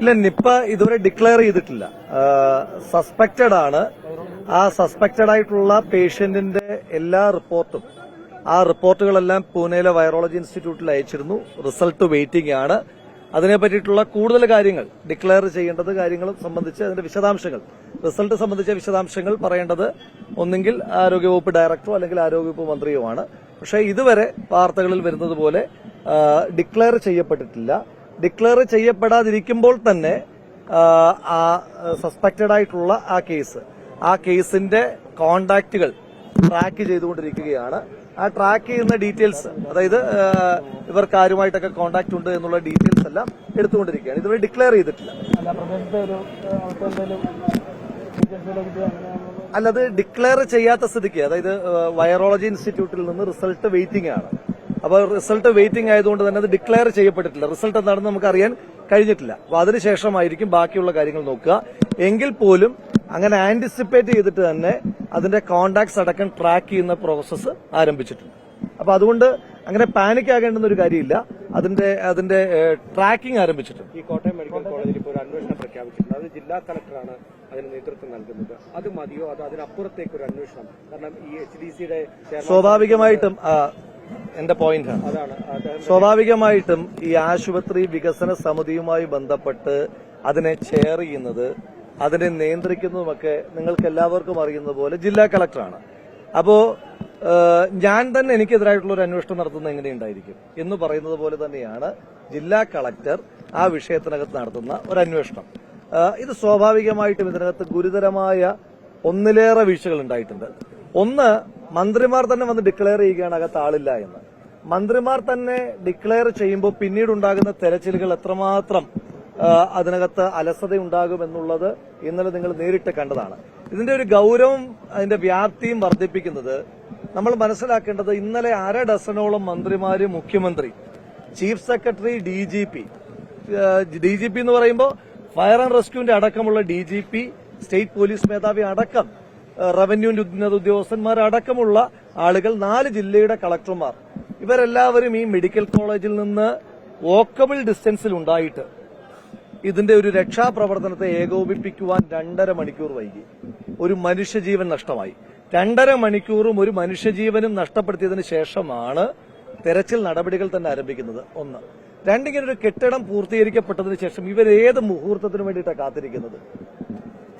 ഇല്ല നിപ്പ ഇതുവരെ ഡിക്ലെയർ ചെയ്തിട്ടില്ല. സസ്പെക്റ്റഡ് ആണ്. ആ സസ്പെക്റ്റഡ് ആയിട്ടുള്ള പേഷ്യന്റിന്റെ എല്ലാ റിപ്പോർട്ടും ആ റിപ്പോർട്ടുകളെല്ലാം പൂനെയിലെ വൈറോളജി ഇൻസ്റ്റിറ്റ്യൂട്ടിൽ അയച്ചിരുന്നു. റിസൾട്ട് വെയിറ്റിംഗ് ആണ്. അതിനെ പറ്റിയിട്ടുള്ള കൂടുതൽ കാര്യങ്ങൾ ഡിക്ലെയർ ചെയ്യേണ്ടത് കാര്യങ്ങൾ സംബന്ധിച്ച് അതിന്റെ വിശദാംശങ്ങൾ. റിസൾട്ട് സംബന്ധിച്ച വിശദാംശങ്ങൾ പറയേണ്ടത് ഒന്നുകിൽ ആരോഗ്യവകുപ്പ് ഡയറക്ടറോ അല്ലെങ്കിൽ ആരോഗ്യവകുപ്പ് മന്ത്രിയോ ആണ്. പക്ഷേ ഇതുവരെ വാർത്തകളിൽ വരുന്നത് പോലെ ഡിക്ലെയർ ചെയ്യപ്പെട്ടിട്ടില്ല. ഡിക്ലെയർ ചെയ്യപ്പെടാതിരിക്കുമ്പോൾ തന്നെ ആ, സസ്പെക്റ്റഡ് ആയിട്ടുള്ള ആ കേസ് ആ കേസിന്റെ കോണ്ടാക്റ്റുകൾ ട്രാക്ക് ചെയ്തുകൊണ്ടിരിക്കുകയാണ്. ആ ട്രാക്ക് ചെയ്യുന്ന ഡീറ്റെയിൽസ് അതായത് ഇവർക്ക് ആരുമായിട്ടൊക്കെ കോണ്ടാക്ട് ഉണ്ട് എന്നുള്ള ഡീറ്റെയിൽസ് എല്ലാം എടുത്തുകൊണ്ടിരിക്കുകയാണ്. ഇതുവരെ ഡിക്ലെയർ ചെയ്തിട്ടില്ല. അല്ലത് ഡിക്ലെയർ ചെയ്യാത്ത സ്ഥിതിക്ക് അതായത് വൈറോളജി ഇൻസ്റ്റിറ്റ്യൂട്ടിൽ നിന്ന് റിസൾട്ട് വെയിറ്റിംഗ് ആണ്. അപ്പോൾ റിസൾട്ട് വെയിറ്റിംഗ് ആയതുകൊണ്ട് തന്നെ അത് ഡിക്ലെയർ ചെയ്യപ്പെട്ടിട്ടില്ല. റിസൾട്ട് എന്താണെന്ന് നമുക്ക് അറിയാൻ കഴിഞ്ഞിട്ടില്ല അപ്പോൾ അതിനുശേഷമായിരിക്കും ബാക്കിയുള്ള കാര്യങ്ങൾ നോക്കുക. എങ്കിൽ പോലും അങ്ങനെ ആന്റിസിപ്പേറ്റ് ചെയ്തിട്ട് തന്നെ അതിന്റെ കോണ്ടാക്ട്സ് അടക്കം ട്രാക്ക് ചെയ്യുന്ന പ്രോസസ്സ് ആരംഭിച്ചിട്ടുണ്ട്. അപ്പൊ അതുകൊണ്ട് അങ്ങനെ പാനിക് ആകേണ്ടുന്ന ഒരു കാര്യമില്ല. അതിന്റെ അതിന്റെ ട്രാക്കിംഗ് ആരംഭിച്ചിട്ടുണ്ട്. ഈ കോട്ടയം മെഡിക്കൽ കോളേജിൽ ഇപ്പോൾ ഒരു അന്വേഷണം പ്രഖ്യാപിച്ചിട്ടുണ്ട്. അത് ജില്ലാ കളക്ടറാണ് അതിന് നേതൃത്വം നൽകുന്നത്. അത് മതിയോ? അത് അതിനപ്പുറത്തേക്ക് ഒരു അന്വേഷണം. കാരണം ഈ എച്ച് ഡി സിയുടെ സ്വാഭാവികമായിട്ടും എന്റെ പോയിന്റ് ആണ്. സ്വാഭാവികമായിട്ടും ഈ ആശുപത്രി വികസന സമിതിയുമായി ബന്ധപ്പെട്ട് അതിനെ ചെയർ ചെയ്യുന്നത് അതിനെ നിയന്ത്രിക്കുന്നതുമൊക്കെ നിങ്ങൾക്ക് എല്ലാവർക്കും അറിയുന്ന പോലെ ജില്ലാ കളക്ടറാണ് അപ്പോ ഞാൻ തന്നെ എനിക്കെതിരായിട്ടുള്ള ഒരു അന്വേഷണം നടത്തുന്നത് എങ്ങനെയുണ്ടായിരിക്കും എന്ന് പറയുന്നത് പോലെ തന്നെയാണ് ജില്ലാ കളക്ടർ ആ വിഷയത്തിനകത്ത് നടത്തുന്ന ഒരു അന്വേഷണം. ഇത് സ്വാഭാവികമായിട്ടും ഇതിനകത്ത് ഗുരുതരമായ ഒന്നിലേറെ വീഴ്ചകൾ ഉണ്ടായിട്ടുണ്ട്. ഒന്ന് മന്ത്രിമാർ തന്നെ വന്ന് ഡിക്ലെയർ ചെയ്യുകയാണ് അകത്ത് ആളില്ല എന്ന്. മന്ത്രിമാർ തന്നെ ഡിക്ലെയർ ചെയ്യുമ്പോൾ പിന്നീടുണ്ടാകുന്ന തെരച്ചിലുകൾ എത്രമാത്രം അതിനകത്ത് അലസത ഉണ്ടാകുമെന്നുള്ളത് ഇന്നലെ നിങ്ങൾ നേരിട്ട് കണ്ടതാണ്. ഇതിന്റെ ഒരു ഗൗരവം അതിന്റെ വ്യാപ്തിയും വർദ്ധിപ്പിക്കുന്നത് നമ്മൾ മനസ്സിലാക്കേണ്ടത് ഇന്നലെ അര ഡസനോളം മന്ത്രിമാര് മുഖ്യമന്ത്രി chief secretary D G P D G P എന്ന് പറയുമ്പോൾ ഫയർ ആൻഡ് റെസ്ക്യൂവിന്റെ അടക്കമുള്ള D G P state police മേധാവി അടക്കം റവന്യൂ ഉന്നത ഉദ്യോഗസ്ഥന്മാരടക്കമുള്ള ആളുകൾ നാല് ജില്ലയുടെ കളക്ടർമാർ ഇവരെല്ലാവരും ഈ മെഡിക്കൽ കോളേജിൽ നിന്ന് വോക്കബിൾ ഡിസ്റ്റൻസിൽ ഉണ്ടായിട്ട് ഇതിന്റെ ഒരു രക്ഷാപ്രവർത്തനത്തെ ഏകോപിപ്പിക്കുവാൻ രണ്ടര മണിക്കൂർ വൈകി. ഒരു മനുഷ്യജീവൻ നഷ്ടമായി. രണ്ടര മണിക്കൂറും ഒരു മനുഷ്യജീവനും നഷ്ടപ്പെടുത്തിയതിനു ശേഷമാണ് തെരച്ചിൽ നടപടികൾ തന്നെ ആരംഭിക്കുന്നത്. ഒന്ന്. രണ്ടിങ്ങനെ ഒരു കെട്ടിടം പൂർത്തീകരിക്കപ്പെട്ടതിന് ശേഷം ഇവർ ഏത് മുഹൂർത്തത്തിന് വേണ്ടിയിട്ടാണ് കാത്തിരിക്കുന്നത്?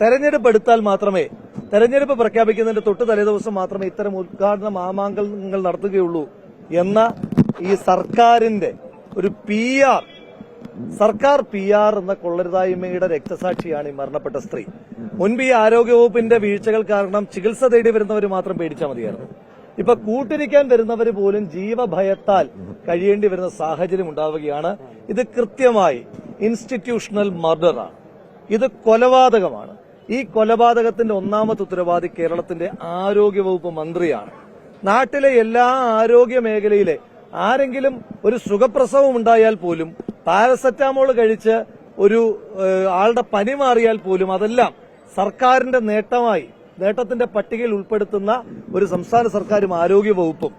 തെരഞ്ഞെടുപ്പ് എടുത്താൽ മാത്രമേ തെരഞ്ഞെടുപ്പ് പ്രഖ്യാപിക്കുന്നതിന്റെ തൊട്ട് തലേദിവസം മാത്രമേ ഇത്തരം ഉദ്ഘാടന മാമാങ്കങ്ങൾ നടത്തുകയുള്ളൂ. എന്ന ഈ സർക്കാരിന്റെ ഒരു പി ആർ സർക്കാർ പി ആർ എന്ന കൊള്ളരുതായ്മയുടെ രക്തസാക്ഷിയാണ് ഈ മരണപ്പെട്ട സ്ത്രീ. മുൻപ് ഈ ആരോഗ്യവകുപ്പിന്റെ വീഴ്ചകൾ കാരണം ചികിത്സ തേടി വരുന്നവർ മാത്രം പേടിച്ചാൽ മതിയായിരുന്നു. ഇപ്പൊ കൂട്ടിരിക്കാൻ വരുന്നവർ പോലും ജീവഭയത്താൽ കഴിയേണ്ടി വരുന്ന സാഹചര്യം ഉണ്ടാവുകയാണ്. ഇത് കൃത്യമായി ഇൻസ്റ്റിറ്റ്യൂഷണൽ മർഡറാണ് ഇത് കൊലപാതകമാണ്. ഈ കൊലപാതകത്തിന്റെ ഒന്നാമത്തെ ഉത്തരവാദി കേരളത്തിന്റെ ആരോഗ്യവകുപ്പ് മന്ത്രിയാണ്. നാട്ടിലെ എല്ലാ ആരോഗ്യ മേഖലയിലെ ആരെങ്കിലും ഒരു സുഖപ്രസവം ഉണ്ടായാൽ പോലും പാരസെറ്റാമോൾ കഴിച്ച് ഒരു ആളുടെ പനി മാറിയാൽ പോലും അതെല്ലാം സർക്കാരിന്റെ നേട്ടമായി നേട്ടത്തിന്റെ പട്ടികയിൽ ഉൾപ്പെടുത്തുന്ന ഒരു സംസ്ഥാന സർക്കാരും ആരോഗ്യ വകുപ്പും.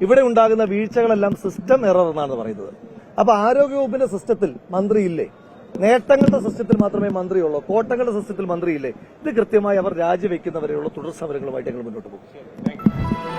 ഇവിടെ ഉണ്ടാകുന്ന വീഴ്ചകളെല്ലാം സിസ്റ്റം എറർ എന്നാണ് പറയുന്നത്. അപ്പൊ ആരോഗ്യവകുപ്പിന്റെ സിസ്റ്റത്തിൽ മന്ത്രിയില്ലേ? നേട്ടങ്ങളുടെ സിസ്റ്റത്തിൽ മാത്രമേ മന്ത്രിയുള്ളൂ. കോട്ടങ്ങളുടെ സിസ്റ്റത്തിൽ മന്ത്രിയില്ലേ? ഇത് കൃത്യമായി അവർ രാജിവെക്കുന്നവരെയുള്ള തുടർ സമരങ്ങളുമായിട്ട് ഞങ്ങൾ മുന്നോട്ട് പോകും.